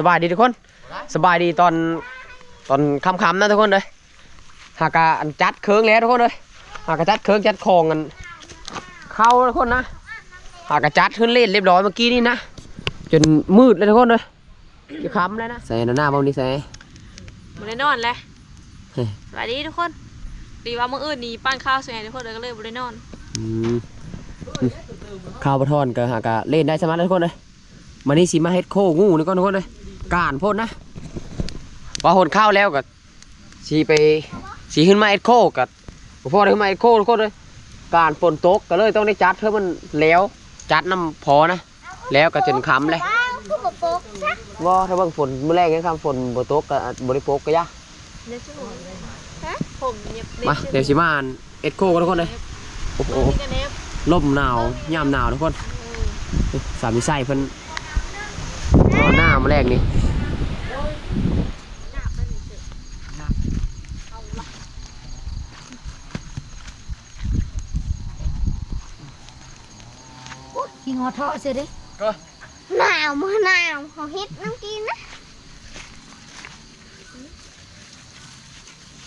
อะสบายดีทุกคน สบายดีตอนตอนค่ำๆนะทุกคนเลยหากะอันจัดเคืองแล้วทุกคนเลยหากะจัดเคืองจัดคองกันเข้าทุกคนนะหากะจัดขึ้นเล่นเรียบร้อยเมื่อกี้นี่นะจนมืดเลยทุกคนเลยจะค้ำเลยนะใส่หน้าบ้างนี่ใส่บ่ได้นอนเลยเฮ้ยสวัสดีทุกคน ดีว่ามื้ออื่นนี่ป้านข้าวสวยทุกคนเลยก็เลยบ่ได้นอนอืมข้าวปลาทอนก็หากะเล่นได้สมัครทุกคนเลยมานี่สิมาเฮ็ดโคงูนี่ก่อนทุกคนเลย การพ่นนะว่าหนข้าวแล้วก็สีไปสีขึ้นมาเฮ็ดโคกับพ่อได้ขึ้นมาเฮ็ดโคทุกคนเลยการฝนตกก็เลยต้องได้จัดเพื่อมันแล้วจัดน้ำพอนะ แล้วก็จนค้ำเลยผู้ปกปกซะว่าถ้าเบิ่งฝนมื้อแรกนี่คำฝนบ่ตกก็อาจบ่ได้ปกก็ยะเดี๋ยวสิฮะผมเน็บมาเดี๋ยวสิมาอ่านเอ็ดโคกันทุกคนเลยโอ้โหนี่ก็เน็บลมหนาวยามหนาวทุกคนสามีไส้เพิ่นนอนหน้ามาแรกนี่ หัวเทาะเสียดิหนาวมือหนาวเขาเฮ็ดน้ำกินนะ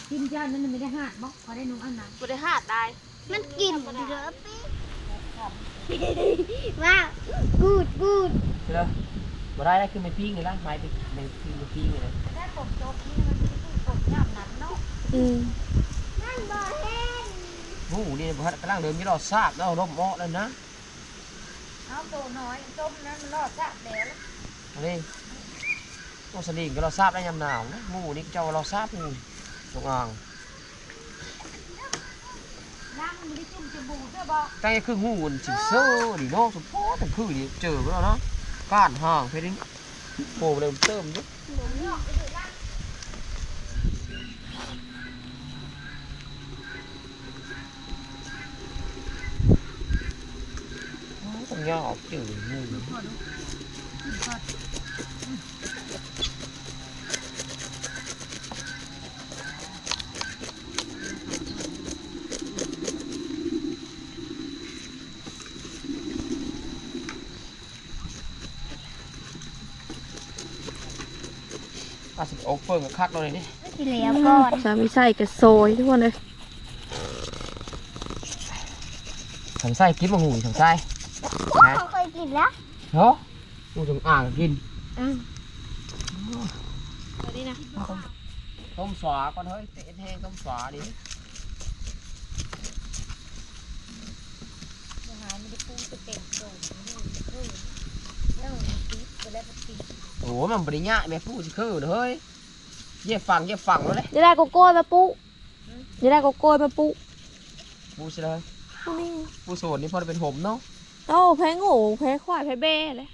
กินจานนั้นไม่ได้หาดบอกพอได้นุ่งอันนั้นบ่ได้หาดได้ มันกินเยอะปีว้าวกูดกูดเชื่อบ่ได้ได้คือไม่ปิ้งเลยนะไม้ไปในปิ้งปิ้งเลยอืมนั่นบ่เห็นโอ้โหนี่บ่ทันกำลังเดินมีรอทราบแล้วร่มเหมาะแล้วนะ เอาตัวน้อยต้มนั้นมันรอดจับแล้วอันนี้โอ้สลิงก็เราทราบได้ยามหนาวนะหมูนี่เจ้าเราทราบงูจงอางน้ำมันไม่ได้จุ่มจมูกเด้อบอกตั้งแต่คืองูมันสิเซ่อดิเนาะสมพอแต่คือนี่เจอแล้วเนาะก้านห่างเพดิโอ้เริ่มเติมอยู่ ต้องย่อออกจืดงูอาจจะโอเฟิร์กับคักเราเลยนี่ที่แล้วก่อนสามีไส้กับโซยทุกคนเลยถังไส้กินมาหูถังไส้ เขาเคยกินแล้วเนาะงูจงอ่างกินสวัสดีนะต้มสวาก่อนเฮ้ยเตะแห้งต้มสวาดิโอ้โหมันบริญญาแม่พูดสิคือเฮ้ยเย่ฟังเย่ฟังแล้วเลยจะได้โกโก้มาปุ๊จะได้โกโก้มาปุ๊พูดสิเลยพวกนี้พูดโสดนี่พอจะเป็นผมเนาะ โอ้แพ้งูแพ้ควายแพ้แบ้เลย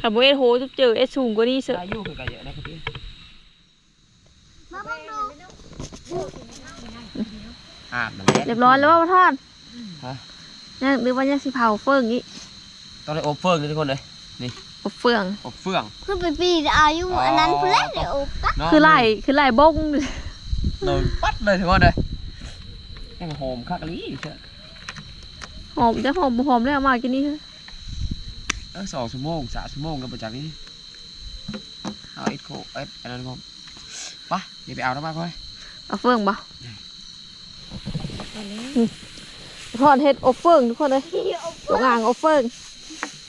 ขับเวทโหจะเจอเอสสูงกว่านี้เสืออายุคือกันเยอะนะครับพี่มาบอกดูอาบน้ำแดดเรียบร้อยแล้วว่าท่านฮะยังหรือว่ายังสิเผาเฟืองนี้ต้องได้อบเฟืองเลยทุกคนเลยอบเฟืองอบเฟืองคือไปปีนอายุอันนั้นเพื่อนเดี๋ยวอุบก็เนาะคือไล่คือไล่บงเลยปัดเลยทุกคนเลยแห้งโหมคักลีเชียว หอมจะหอมบ่หอมแล้วเอามากินนี่เถอะเออสองชั่วโมงสามชั่วโมงกันประจากนี้เอาเอ็ดโคเอ็ดอันนั้นผมไปเดี๋ยวไปเอาน้ำมันก่อนเอาเฟืองบ่ทอดเฮ็ดอบเฟืองทุกคนเลยตรงอ่างอบเฟือง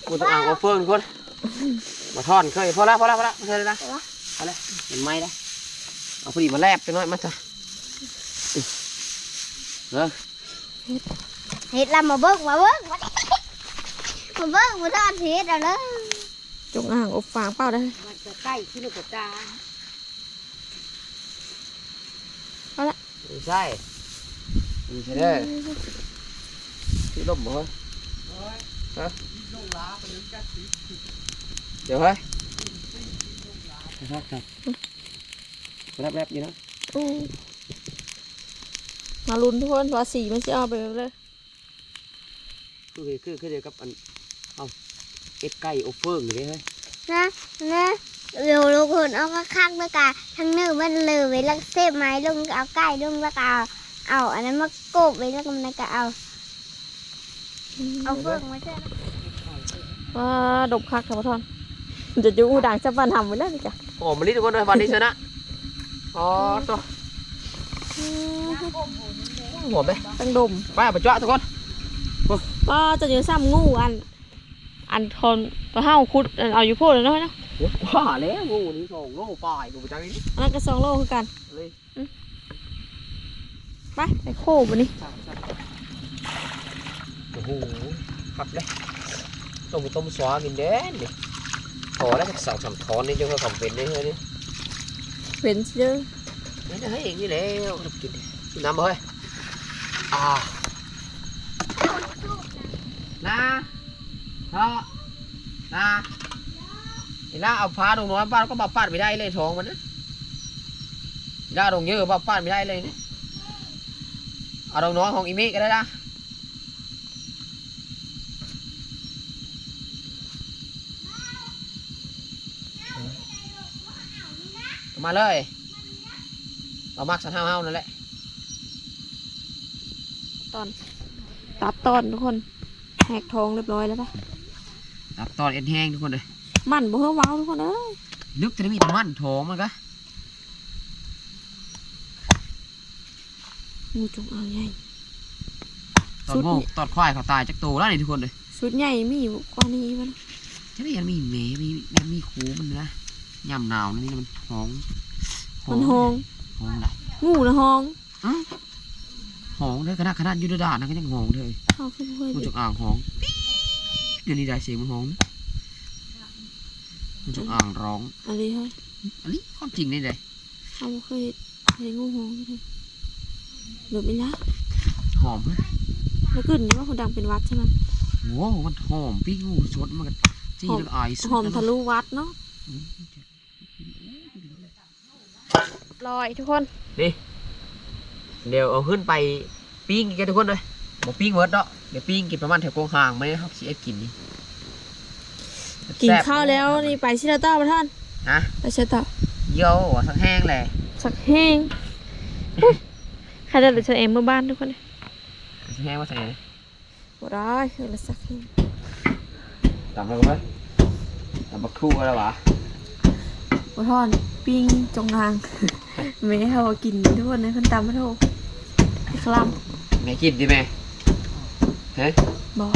กูต้องอ่างเอาเฟืองทุกคนมาทอนเคยพอละพอละพอละเคยเลยนะพอละเห็นไหมนะเอาพอดีมาแลบไปหน่อยมาจ้ะเออ เฮ็ดแล้วมาเบิกมาเบิกมามาเบิกมาทอดเฮ็ดเอาเลยจงอ่างอบฟางเปล่าได้มันจะใกล้ที่ลูกตาไม่ใช่ไม่ใช่เด้อที่ลมบ่ฮะเดี๋ยวเฮ้ยครับครับแลบแลบอยู่นะอืมมาลุ้นทุกคนว่าสีมันจะเอาไปแบบเลย คือคือคือเดียวกับอันเอาเอ็ดไก่อบเฟิงอยู่เลยเฮ้ยนะนะเดี๋ยวลูกคนเอาข้างๆแล้วก็ทั้งเนื้อมันเลยไว้แล้วเซฟไม้ลงเอาไก่ลงแล้วก็เอาเอาอันนั้นมากบไว้แล้วก็มันก็เอา เอาเฟืองมาใช่ไหมว่าดบคักค่ะพ่อทอนจะจูดังจะปันทำไว้แล้วนี่จ้ะหอมมะลิทุกคนเลยวันนี้ชนะอ๋อตัวหอมไหมตั้งดมไปเอาไปจ้าทุกคน ก็จะอยู่ซ้ำงูอัน อันทนปลาเฮาคุดอันเอาอยู่โพดเลยเนาะเนาะว่าแล้วงูนี่สองโลปลายกูไปจังนี้อันนั้นก็สองโลคือกันเลยไปไปโคบนนี้โอ้โหขับเลยต้มต้มสวากินแดนนี่พอแล้วก็สั่งสำทอนนี่เจ้าก็ทำเป็นได้เลยนี่เป็นเยอะนี่นะให้อย่างนี้แล้วกินกินน้ำมาเฮ้ยอ่า นะเนาะนะเห็นแล้วเอาพาดงน้อยป้าก็มาปาดไม่ได้เลยท้องมันนะย่าดงเยอะป้าปาดไม่ได้เลยนี่เอาดงน้อยของอีมิก็ได้นะมาเลยเรามักสันห้าวๆนั่นแหละตอนตัดตอนทุกคน แหกทองเรียบร้อยแล้วปะตับตอนเอ็นแห้งทุกคนเลยมันบ่เพิ่มว้าวทุกคนเอ้ยนึกจะได้มีแต่มันโถงมันก็งูจงอางใหญ่ตอนสุดโง่นี่ตอนควายเขาตายจากโตแล้วนี่ทุกคนเลยชุดใหญ่มีอยู่กว่านี้มันฉันนี่ยังมีเมมียังมีคูมันนะยำหนาวนี่มันหองมันหองหองไหนงูนะหอง หองเลยขนาดขนาดอยูดาดนะก็ยังหองเลยเข้าขึ้นเพื่อนมันจงอ่างหองเดี๋ยวนี้ได้เสียงมันหองนะมันจงอ่างร้องอะไรเฮ้ยอันนี้ความจริงนี่เลยเขาบ่เคยเห็นงูหองเลยหรือไม่ละหอมเลยแล้วกลิ่นนี่ว่าคนดังเป็นวัดใช่ไหมโว้มันหอมปิ้งงูสดมันก็จี้แล้วก็ไอายสุดหอมแล้วทะลุวัดเนาะอืมลอยทุกคนนี่ เดี๋ยวเอาขึ้นไปปิ้งกันทุกคนเลยบอกปิ้งเวิร์ดเนาะเดี๋ยวปิ้งกินประมาณแถวกรงห่างไม่ได้ครับสีเอ็ดกินนี่กินแซ่บข้าวแล้วนี่ไปชิลาต้าประท่านฮะไปชิลาต้าเยี่ยวหัวสักแห้งเลยสักแห้งอุ๊ยใครจะเหลือฉันเองเมื่อบ้านทุกคนเลยสักแห้งว่าใส่ไหนบ่ได้คือละสักแห้งตำอะไรกันไหมตำบักคู่อะไรวะบ่ทอนปิ้งจงนางไม่ให้เขากินทุกคนเลยคนตามมาโทษ คลแม่กินดิแม่เฮ้ยำบอก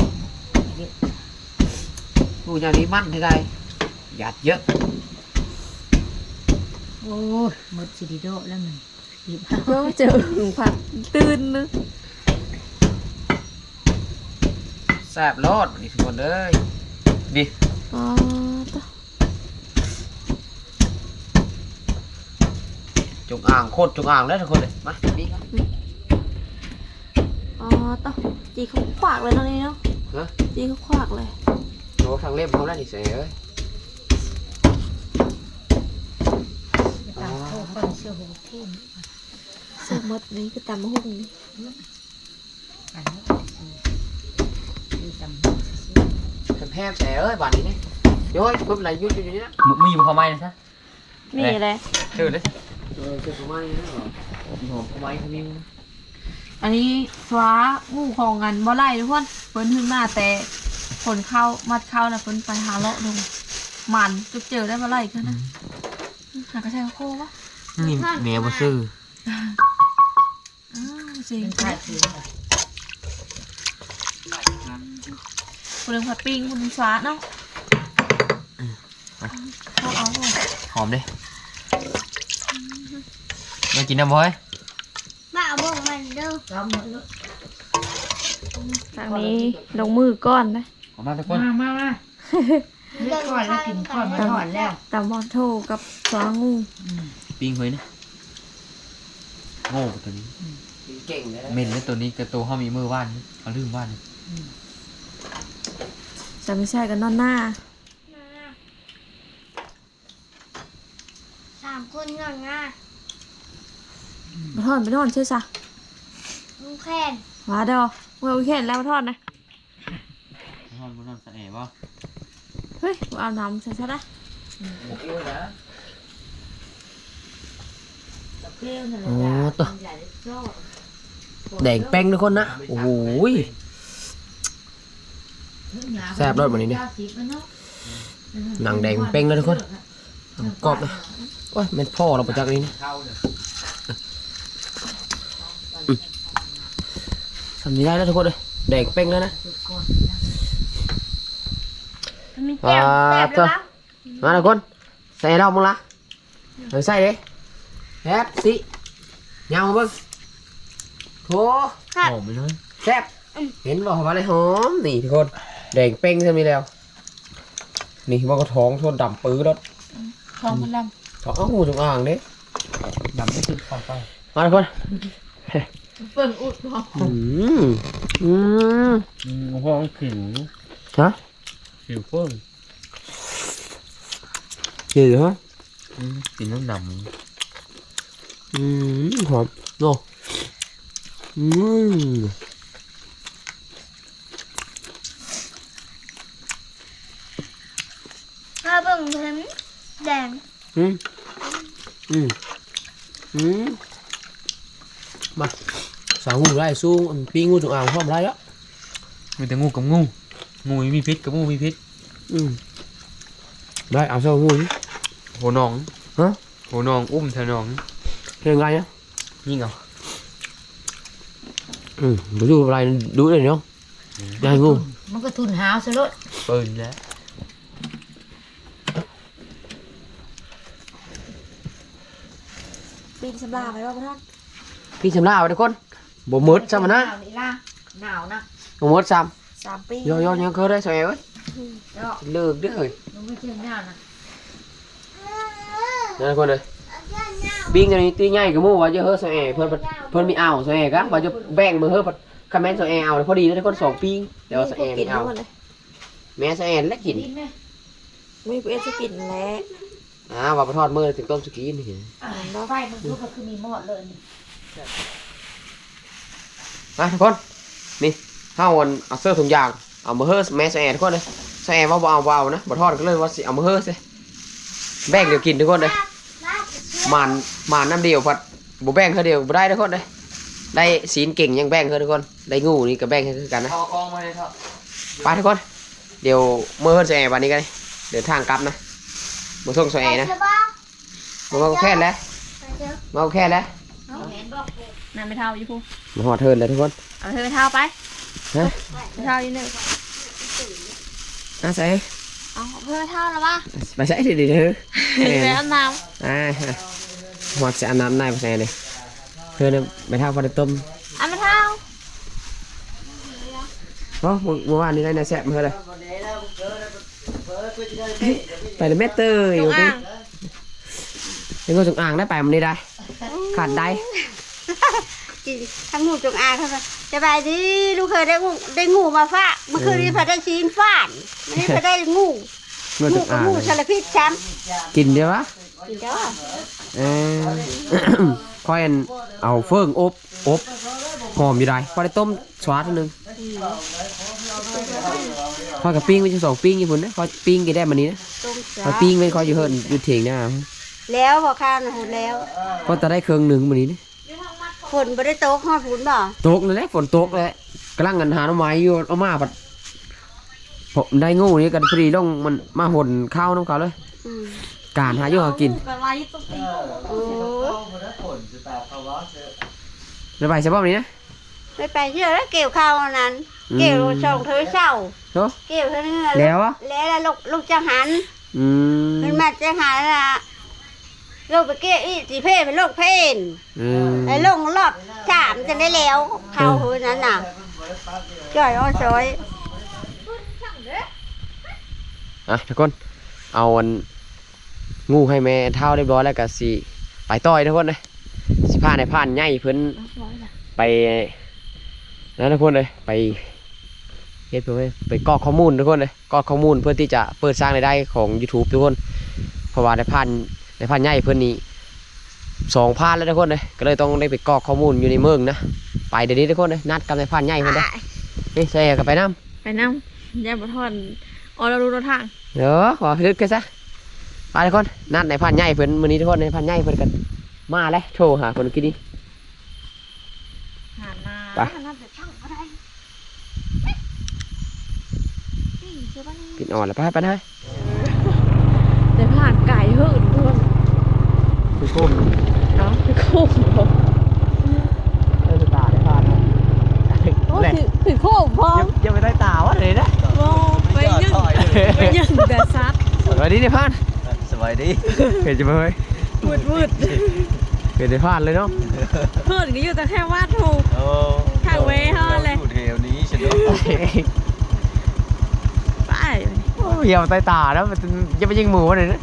กูอย่างนี้มันที่ใดหยาดเยอะโอ้ยหมดสิริโดแล้วมันหยิบก็เจอหึงผัดตื่นนึแซ่บโลดนี่ทุกคนเลยนี่อ๋อต่อจงอ่างโคตรจงอ่างเลยทุกคนเลยมานี่ครับ อ๋อต่อจีเขาขวากเลยตอนนี้เนาะฮะจีเขาขวากเลยโอ้ทางเล็บเขาได้นี่เสียเอ้ยตามโทษคนเชื่อหูเท่นเสื้อมดนี่คือตามมาหุ่งนี่กันเนาะคือตำแพมๆแต่เอ้ยบาดนี้นี่โย้ยเพิ่มอะไรยุ่อยู่นี่นะมีอยู่เขาไหมนะซะนี่แหละชื่อเลยเออคือประมาณนี้นะเหรอหอมประมาณนี้ อันนี้ฟ้างูของกันบ่ไล่ทุกคนเพิ่นขึ้นมาแต่ผลเข้ามัดเข้านะเพิ่นไปหาเลาะดูมันจุกเจอได้บ่ไล่กันนะหากระแทกโค้วะนี่เมียบ่ซื้ออ้าวจริงเป็นไข่คือคนหนึงผัดปิ้งคนหนึงฟ้าเนาะเอาเอาเอาหอมดิมากินน้ำบ่อยมา เอาบ่งมันเด้อร้องหมดเลยทางนี้ลงมือก้อนนะขอบมาทุกคน มามามาเลือกก่อนแล้วกินก่อนมาถอนแล้วตามบอลโทกับฟ้างูปิ้งเฮ้ยนะโง่ตัวนี้เก่งเลยเม่นแล้วตัวนี้กับตัวเขามีมือว่านนี่เขาลืมว่านนี่จะไม่ใช่กันนอนหน้าสามคนงอนง่ามาทอดไปทอดเชื่อซะ ลุงแคนมาเด้อเมื่อวิเคนแล้วมาทอดนะนอนบนนอนสะแอบบ่เฮ้ยเอาน้ำใส่ซะนะเปรี้ยวนั่นแหละโอ้จ้ะตัวใหญ่โซ่แดงแป้งทุกคนนะ โอ้โหยแซ่บรสแบบนี้นี่เจ้าสิบแล้วเนาะหนังแดงเป้งเลยทุกคนหนังกรอบนะโอ้ยเป็นพ่อเราประจักษ์นี่นะอืม ทำไม่ได้แล้วทุกคนเลยแดงเป้งแล้วนะมีแก้วแซ่บด้วยปะมาทุกคนใส่เรามึงละเฮ้ยใส่ดิแฮปสิยาวมาเบิ้งโถหอมไปเลยแซ่บเห็นบอกว่าอะไรหอมนี่ทุกคนแดงเป้งเท่านี้แล้ว นี่มันก็ท้องชนดำปื้อแล้วทองมันลท้องเอาหูจงอ่างเด้ดำไม่ติดความไปมาทุกคนำ เปิ่งอุดทองอืมอืมอืมห้องผิวฮะผิวเพิ่งเดี๋ยวฮะอืมสีน้ำดอืมหอมโนอืมมาเบิ่งเพิ่นแดงอืมอืมอืม มาสาวงูไล่สู้อันปีงูจงอ่างพร้อมไรแล้วำมีแต่งูกับงูงูมีพิษกับงูมีพิษอืมได้เอาสาวงูนี่โหนองฮะโหนองอุ้มเธอนองเรื่องไงเนี่ยยิ่งเอาอืมไปดูอะไรดูเลยเนาะได้งูมันก็ทุนหาวซะเลยเปิดแล้วปีนสำลาไปว่าพระท่าน พี่ชำลาวทุกคนบ่มืดซ้ำนะหนาวนี่ล่ะหนาวนะบ่มืดซ้สามปีำย่อๆยังเคยได้สวยเอ้ยเนาะเลิกเด้อเฮ้ยมันไม่เชื่อหน้านะนั่นทุกคนเลยปิ้งอันนี้ตีใหญ่กับหมู่ว่าจะเฮ้อสวยเพิ่นเพิ่นมีอ่าวสวยกะว่าจะแบ่งมือเฮ้อคอมเมนต์สวยเอาเลยพอดีเลยทุกคนสองปิ้งเดี๋ยวสวยกิไม่นเอาทั้งหมดเลยแม่สวยแล้วกินดินไหมไม่เพื่อนจะกินแล้วอ่าว่าไปทอดมือถึงต้มสกีนี่อ่าไฟมันก็คือมีหมอดเลยนี่ มาทุกคน นี่เฮาอันเอาเสื้อถุงยาง เอามาเฮ้อแม่สวยทุกคนเลยสวยว่าบ่เอาบ่เอานะบ่ทอดก็เลยว่าสิเอามาเฮ้อซิแบ่งเดี๋ยวกินทุกคนเลยหมานหมานน้ำเดียวพัดบ่แบ่งเท่าเดียวบ่ได้ทุกคนเลยได้ศีลเก่งยังแบ่งเท่าทุกคน ได้งูนี่ก็แบ่งให้คือกันนะเอากองมาเลยครับไปทุกคน เดี๋ยวเมื่อเฮิร์นแสวันนี้กันเดินทางกลับนะมาส่งแสนะใช่ปะมาเอาแค่แล้วไปเถอะมาเอาแค่แล้วเห็ นบอกนั่นไม่เท่าอยู่พูมาหอดเทิร์นเลยทุกคนเอาเธอไปเท่าไปฮะไปเท่าอยู่หนึ่งอะใส่เอาเพื่อเท่าแล้ววะไปใส่ดิดิเด้อไปอาบน้อ่าฮะหอดจะอันน้ำได้ไปใส่เลยเพื่อนนะไปท่าพอได้ต้มำเอามาเท่าเพราะเมื่อวานนี้ได้นาแซ่บมาเลยไปเลยแม่เตยจองยู่ดิอ่างยังก็จงอ่างได้ไปมันได้ได้ ขาดได้ทั้งงูจงอางทั้งนั้นสบายดีลูกเคยได้งูได้งูมาฝากเมื่อคืนนี้พอได้ชีนฝานไม่ได้พอได้งูเมื่องูจงกับอ่างงูสารพิษช้กินเดียววะำอีกแล้วเออค่อยอันเอาเฟืองอบอบหอมอยู่ได้พอได้ต้มสวาดนึงพอกับปิ้งไม่ใช่สองปิ้งญี่ปุ่นนะพอปิ้งกี่ได้มันนี้นะต้มพอจ้าปิ้งไม่ค่อยอยู่เฮิร์นอยู่เถียงนะ แล้วบอกข้าวนะหุ่นแล้วพอจะได้เครื่องหนึ่งมันนี้นะฝนไม่ได้โต๊ะหอดหุ่นบ่ตกเลยแหละฝนตกเลยกำลังงันหาหน่อไม้อยู่เอามาปัดผมได้งูนี่กันพอดีลงมันมาหนข้าวน้ำเขาเลย อืมการหาอยู่หากินไปไว้ตรงตีโอ้ระบายใช่ป่ะวันนี้นะ ไม่ไปเชื่อแล้วเกี่ยวข้าวอันนั้น อืม เกี่ยวช่องเธอเศร้าเนาะเกี่ยวเธอเนื้อแล้วอะแล้วลูกลูกจังหันอืมมันมาจังหันละ ลูกไปเกี่ยวอีสีเพ่เป็นลูกเพนอืมไอ้ลงรอบสามจะได้แล้ว เข้าหืนนั้นน่ะจ่อยอ้อยซอยอะทุกคนเอาอันงูให้แม่เท่าเรียบร้อยแล้วก็สิไปต่อยทุกคนเลยสิพาในผ่านใหญ่เพิ่นไปนั่นทุกคนเลยไปเฮ็ดเพื่อไปกรอกข้อมูลทุกคนเลยกรอกข้อมูลเพื่อที่จะเปิดสร้างรายได้ของ YouTube ทุกคนเพราะว่าในผ่าน ในผ่านใหญ่เพิ่นนี่สองผ่านแล้วทุกคนเลยก็เลยต้องได้ไปกรอกข้อมูลอยู่ในเมืองนะไปเดี๋ยวนี้ทุกคนเลยนัดกับในผ่านใหญ่เพิ่นได้อนี่ใส่กับไปน้ำไปน้ำยาบะทอนออเรารู้รถทางเดี๋ยวขอลึกกันซะไปทุกคนนัดในพันใหญ่เพิ่นมื้อนี้ทุกคนในพันใหญ่เพิ่นกันมาแล้วโชว์หาคนกินดิผ่านมาไปอันนั้นจะช่างก็ได้นี่เชื่อป่ะนี่กินอ่อนแล้วไปไปนะ เคือโค้งเนาะคือโค้งบ่เออตาได้พลาดนะโอ้แหละคือคือโค้งพร้อมยังไม่ได้ตาวะเลยนะบ่ไปยังไปยังแต่ซัดวันนี้ได้พลาดสบายดีเห็นจะไหมเฮ้ยมืดมืดเห็นได้พลาดเลยเนาะเพื่อนก็อยู่แต่แค่วาดถูกโอ้ทางเว้เฮาเลยอยู่แถวนี้ฉันไปโอ้ยอย่ามาใต้ตาแล้วมันจะไปยิงหมูเลยนะ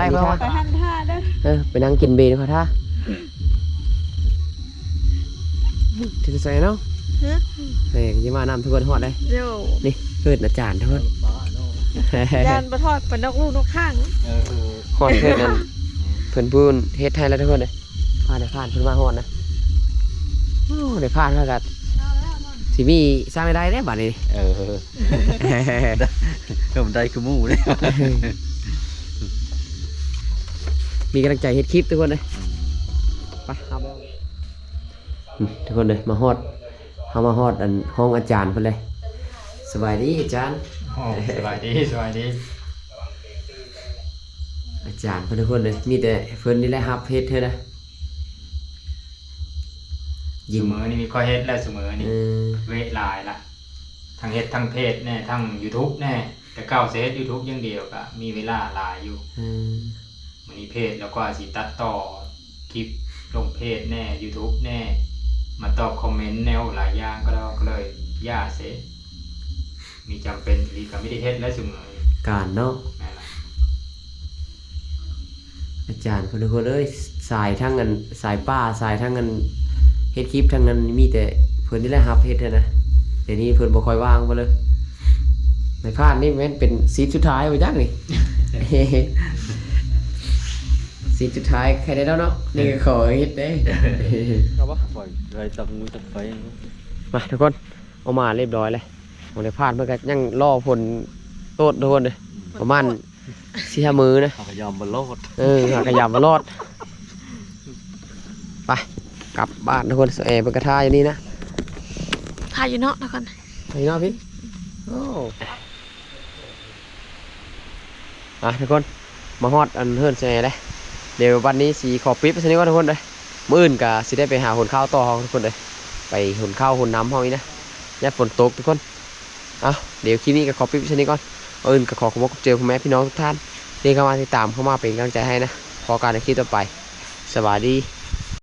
ได้ปะวะไปหันท่าเด้อเออไปนั่งกินเบนเขาท่าที่จะใส่เนาะฮะเฮ้ยยังมานำทุกคนหอดเลยเดี๋ยวนี่เกิดอาจารย์ทุกคนยานประทอดเป็นนกลูกนกข้างเออเออหอดเพื่อนนั่นเพื่อนพูนเฮ็ดให้แล้วทุกคนเลยผ่านได้ผ่านเพื่อนมาหอดนะโอ้ได้ผ่านเท่ากับสิมีสร้างรายได้ได้บัดนี้เออเออผมได้คือหมู่เลย มีกำลังใจเฮ็ดคลิปทุกคนเลยไปครับอืมทุกคนเลยมาฮอดเฮามาฮอดอันห้องอาจารย์เพิ่นเลยสบายดีอาจารย์โอ้สบายดีสบายดี อาจารย์เพิ่นทุกคนเลยมีแต่เพิ่นนี่แหละครับเฮ็ดเธอนะเสยิ้มมอนี่มีข้อเฮ็ดแล้วเสมอเอนี่อเวทลายละทั้งเฮ็ดทั้งเพจแน่ทั้ง YouTube แน่แต่เก้าเซต YouTube อย่างเดียวก็มีเวลาหลายอยู่เออ มันนี้เพจแล้วก็สิตัดต่อคลิปลงเพจแน่ YouTube แน่ มาตอบคอมเมนต์แนวหลายอย่างก็แล้วก็เลยย่าเซมีจำเป็นหรือก็ไม่ได้เฮ็ดแล้วเสมอการเนาะนั่นล่ะอาจารย์เพิ่นทุกคนเอ้ยสายทั้งกันสายป้าสายทั้งกันเฮ็ดคลิปทั้งนั้นมีแต่เพิ่นนี่แหละครับเฮ็ดเธอนะเดี๋ยวนี้เพิ่นบ่ค่อยว่างบ่เลยในพลาดนี่แม่นเป็นซีนสุดท้ายบ่จักนี่ ซีนสุดท้ายใครได้แล้วเนาะนี่ก็ขอเฮ็ดเด้ครับบ่ปล่อยไรตักมือตักไฟมาทุกคนเอามาเรียบร้อยเลยผมได้พลาดเมื่อกี้ยังรอผลโตดทุกคนเลยประมาณสี่ห้ามือนะเขาก็ยอมบนโลดเออหากระยำมารอดไปกลับบ้านทุกคนเอเป็นกระทาอย่างนี้นะทายอยู่เนาะทุกคนไปเนาะพี่โอ้อะทุกคนมาฮอดอันเฮิร์นเซเลย เดี๋ยววันนี้สีขอปิ๊บไปสนิทว่าทุกคนเลยมื่ออื่นกะสิได้ไปหาหนข้าวต่อทุกคนเลยไปหนข้าวหนน้ำห้องนี้นะยัดฝนตกทุกคนเอาเดี๋ยวคลิปนี้ก็ขอปิ๊บไปสนิทก่อนอาอื่นก็ขอขอบคุณเจอพ่อแม่พี่น้องทุกท่านที่เข้ามาติดตามเข้ามาเป็นกำลังใจให้นะพอการในคลิปต่อไป สวัสดี